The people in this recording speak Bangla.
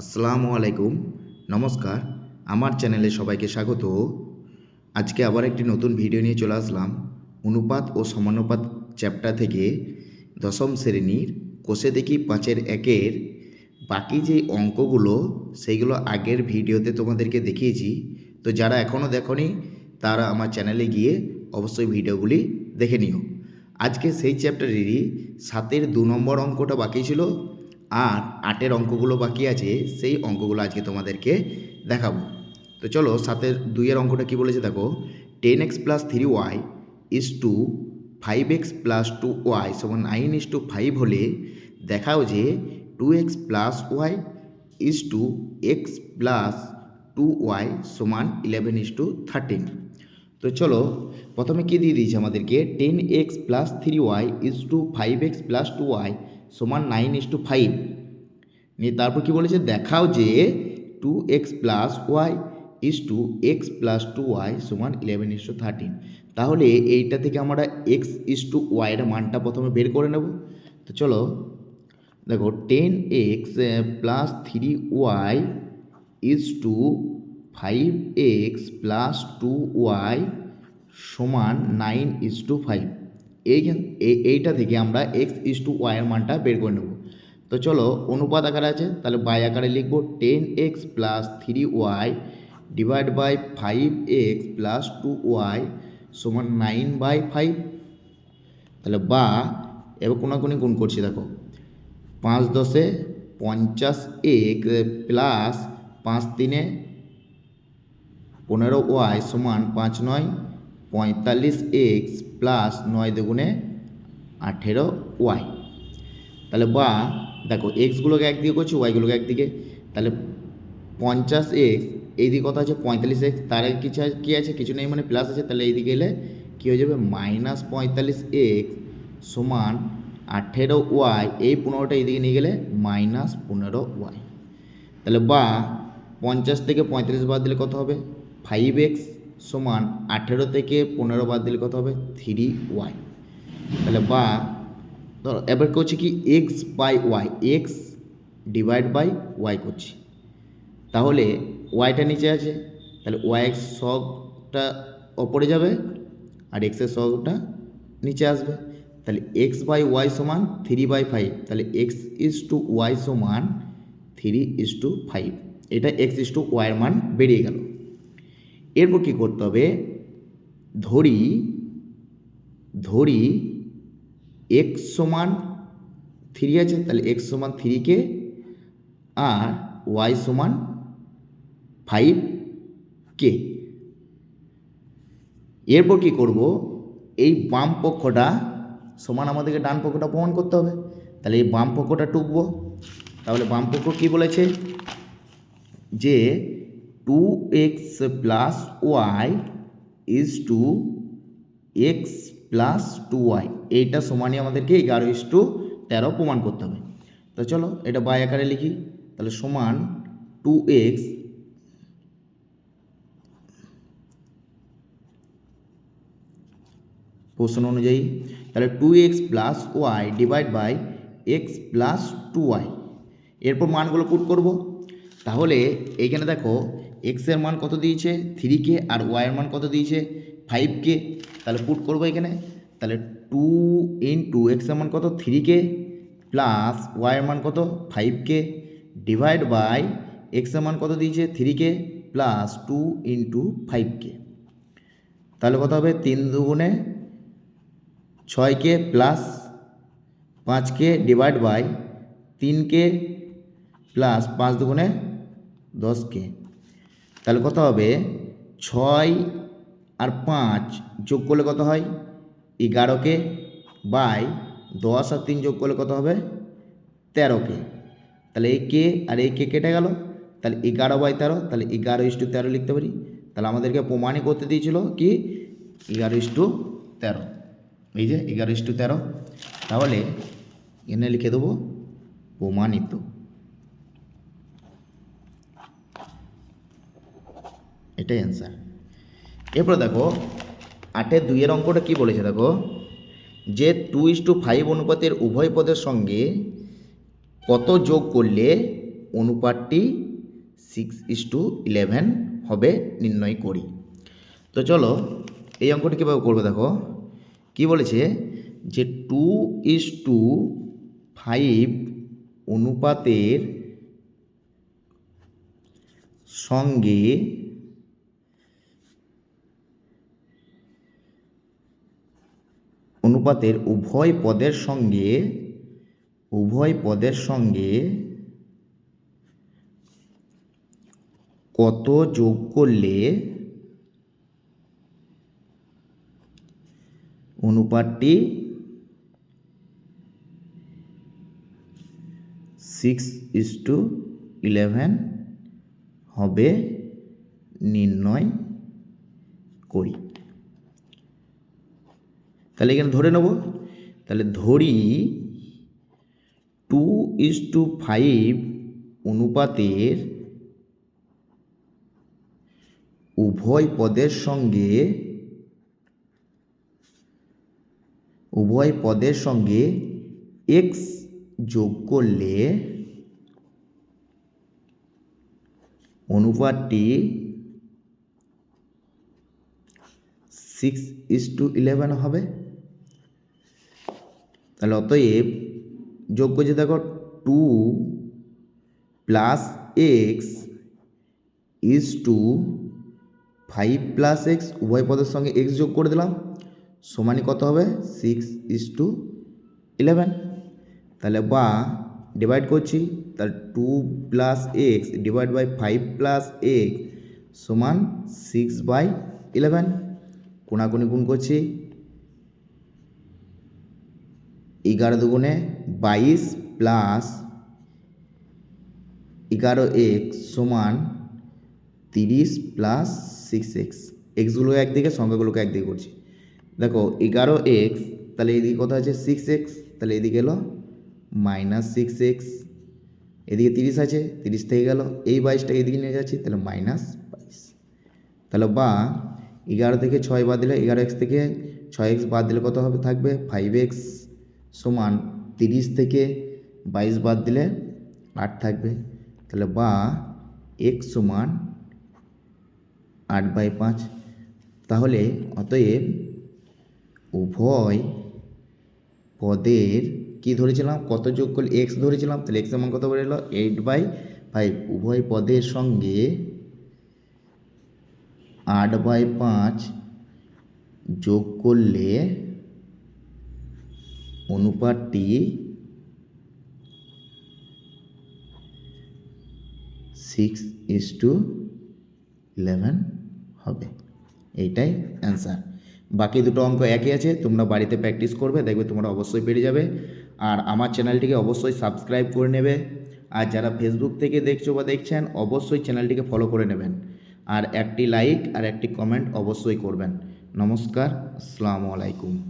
আসসালামু আলাইকুম। নমস্কার। আমার চ্যানেলে সবাইকে স্বাগত। আজকে আবার একটি নতুন ভিডিও নিয়ে চলে আসলাম। অনুপাত ও সমানুপাত চ্যাপ্টার থেকে দশম শ্রেণির কোষে দেখি পাঁচের একের বাকি যে অঙ্কগুলো সেইগুলো আগের ভিডিওতে তোমাদেরকে দেখিয়েছি। তো যারা এখনও দেখনি, তারা আমার চ্যানেলে গিয়ে অবশ্যই ভিডিওগুলি দেখে নিও। আজকে সেই চ্যাপ্টারেরই সাতের দু নম্বর অঙ্কটা বাকি ছিল। আর আটের অঙ্কগুলো বাকি আছে, সেই অঙ্কগুলো আজকে তোমাদেরকে দেখাবো। তো চলো, সাতের দুইয়ের অঙ্কটা কি বলেছে দেখো? Ten x plus three y is to five x plus two y, সমান নাইন ইস টু ফাইভ হলে দেখাও যে two x plus y is to x plus two y সমান ইলেভেন ইস টু থার্টিন। তো চলো, প্রথমে কী দিয়ে দিয়েছে আমাদেরকে? Ten x plus three y is to five x plus two y সমান নাইন ইস টু ফাইভ নিয়ে তারপর কি বলেছে? দেখাও যে two x plus y is to x plus two y সমান ইলেভেন ইস টু থার্টিন তাহলে এইটা থেকে আমরা এক্স ইস টু ওয়াইয়ের মানটা প্রথমে বের করে নেব। তো চলো, দেখো ten x plus three y is to five x plus two y সমান নাইন ইজ টু ফাইভ এইটা থেকে আমরা এক্স ইজ টু ওয়াইয়ের মানটা বের করে নেব। তো চলো অনুপাত আকারে আছে, তাহলে বাই আকারে লিখব ten x plus three y divide by five x plus two y সমান নাইন বাই ফাইভ তাহলে বা, এবার কোনাকুনি গুণ করছি দেখো, পাঁচ দশে পঞ্চাশ এক প্লাস পাঁচ তিনে পনেরো ওয়াই সমান পাঁচ নয়, পঁয়তাল্লিশ এক্স প্লাস নয় দুগুণে আঠেরো ওয়াই। তাহলে বা, দেখো এক্সগুলোকে একদিকে করছি ওয়াইগুলোকে একদিকে। তাহলে পঞ্চাশ এক্স এইদিকে কত আছে? পঁয়তাল্লিশ এক্স তার কিছু কী আছে? কিছু নেই মানে প্লাস আছে, তাহলে এইদিকে এলে কী হয়ে যাবে? মাইনাস পঁয়তাল্লিশ এক্স সমান আঠেরো ওয়াই এই পনেরোটা এইদিকে নিয়ে গেলে মাইনাস পনেরো ওয়াই তাহলে বা, পঞ্চাশ থেকে পঁয়তাল্লিশ বাদ দিলে কত হবে? ফাইভ এক্স সমান আঠেরো থেকে পনেরো বাদ দিলে কত হবে? থ্রি ওয়াই তাহলে বা, ধরো, এবার করছি কি x by y x divide by y করছি। তাহলে ওয়াইটা নিচে আছে, তাহলে ওয়াই এক্স শখটা ওপরে যাবে আর এক্সের শখটা নিচে আসবে। তাহলে এক্স বাই ওয়াই সমান থ্রি বাই ফাইভ তাহলে এক্স ইজ টু ওয়াই সমান থ্রি ইজ টু ফাইভ এটা এক্স ইজ টু ওয়াইয়ের মান বেরিয়ে গেল। এরপর কী করতে হবে? ধরি ধরি এক্স সমান থ্রি আছে, তাহলে এক্স সমান থ্রিকে আর ওয়াই সমান ফাইভ কে। এরপর কী করব? এই বাম পক্ষটা সমান আমাদেরকে ডান পক্ষটা প্রমাণ করতে হবে। তাহলে এই বাম পক্ষটা টুকবো। তাহলে বাম পক্ষ কী বলেছে? যে two x plus y is to x plus two y এইটা সমানই আমাদেরকে এগারো ইস টু তেরো প্রমাণ করতে হবে। তো চলো এটা বাই আকারে লিখি। তাহলে সমান টু এক্স প্রশ্ন অনুযায়ী। তাহলে two x plus y divide by x plus two y এরপর মানগুলো পুট করব। তাহলে এইখানে দেখো এক্সের মান কত দিয়েছে? থ্রি কে আর ওয়াইয়ের মান কত দিয়েছে? ফাইভ কে তাহলে পুট করব এখানে। তাহলে টু ইন ইন্টু এক্সের মান কত? থ্রি কে প্লাস ওয়াইয়ের মান কত? ফাইভ কে ডিভাইড বাই এক্সের মান কত দিয়েছে? থ্রি কে প্লাস টু ইন্টু ফাইভ কে তাহলে কত হবে? তিন দুগুণে ছয় কে প্লাস পাঁচ কে ডিভাইড বাই তিন কে প্লাস পাঁচ দুগুণে দশকে তাহলে কত হবে? ছয় আর পাঁচ যোগ করলে কত হয়? এগারোকে বাই দশ আর তিন যোগ করলে কত হবে? তেরোকে। তাহলে এই কে আর এই কে কেটে গেল। তাহলে এগারো বাই তেরো, তাহলে এগারো ইস টু তেরো লিখতে পারি। তাহলে আমাদেরকে প্রমাণই করতে দিয়েছিল কি? এগারো ইস টু তেরো। এই যে এগারো ইস টু তেরো। তাহলে এনে লিখে দেবো প্রমাণিত। এটাই অ্যান্সার এরপরে দেখো আটের দুইয়ের অঙ্কটা কি বলেছে দেখো? যে টু ইস টু ফাইভ অনুপাতের উভয় পদের সঙ্গে কত যোগ করলে অনুপাতটি সিক্স ইস টু ইলেভেন হবে নির্ণয় করি। তো চলো, এই অঙ্কটি কীভাবে করবে দেখো? কি বলেছে? যে টু ইস টু ফাইভ অনুপাতের সঙ্গে অনুপাতের উভয় পদের সঙ্গে, উভয় পদের সঙ্গে কত যোগ করলে অনুপাতটি সিক্স ইস টু ইলেভেন হবে নির্ণয় করি। তাহলে এখানে ধরে নেব। তাহলে ধরি টু ইস টু ফাইভ অনুপাতের উভয় পদের সঙ্গে, উভয় পদের সঙ্গে এক্স যোগ করলে অনুপাতটি সিক্স ইস টু ইলেভেন হবে। তাহলে অতএব যোগ করছে দেখো two plus x is to five plus x উভয় পদের সঙ্গে এক্স যোগ করে দিলাম। সমানই কত হবে? সিক্স ইস টু ইলেভেন তাহলে বা ডিভাইড করছি, তাহলে two plus x divide by five plus x সমান সিক্স বাই ইলেভেন কোনাকুনি গুণ করছি এগারো দুগুণে বাইশ প্লাস এগারো এক্স সমান তিরিশ প্লাস সিক্স এক্স। এক্সগুলো একদিকে সংখ্যাগুলোকে একদিকে করছি। দেখো, এগারো এক্স, তাহলে এদিকে কত আছে? সিক্স এক্স, তাহলে এদিকে এলো মাইনাস সিক্স এক্স। এদিকে তিরিশ আছে, তিরিশ থেকে গেল। এই বাইশটা এদিকে নিয়ে যাচ্ছি, তাহলে মাইনাস বাইশ। তাহলে বা, এগারো থেকে ছয় বাদ দিলে, এগারো এক্স থেকে ছয় এক্স বাদ দিলে কত হবে? থাকবে ফাইভ এক্স। সমান তিরিশ থেকে বাইশ বাদ দিলে আট থাকবে। তাহলে বা এক্স সমান আট বাই পাঁচ। তাহলে অতএব উভয় পদের কি ধরেছিলাম? কত যোগ করলে এক্স ধরেছিলাম? তাহলে এক্স মান কত বেরোলো? এইট বাই ফাইভ উভয় পদের সঙ্গে আট বাই পাঁচ যোগ করলে অনুপাতটি সিক্স ইস টু ইলেভেন হবে। এইটাই অ্যান্সার বাকি দুটো অঙ্ক একই আছে, তোমরা বাড়িতে প্র্যাকটিস করবে, দেখবে তোমরা অবশ্যই পেরে যাবে। আর আমার চ্যানেলটিকে অবশ্যই সাবস্ক্রাইব করে নেবে। আর যারা ফেসবুক থেকে দেখছ বা দেখছেন, অবশ্যই চ্যানেলটিকে ফলো করে নেবেন। আর একটি লাইক আর একটি কমেন্ট অবশ্যই করবেন। নমস্কার, আসসালামু আলাইকুম।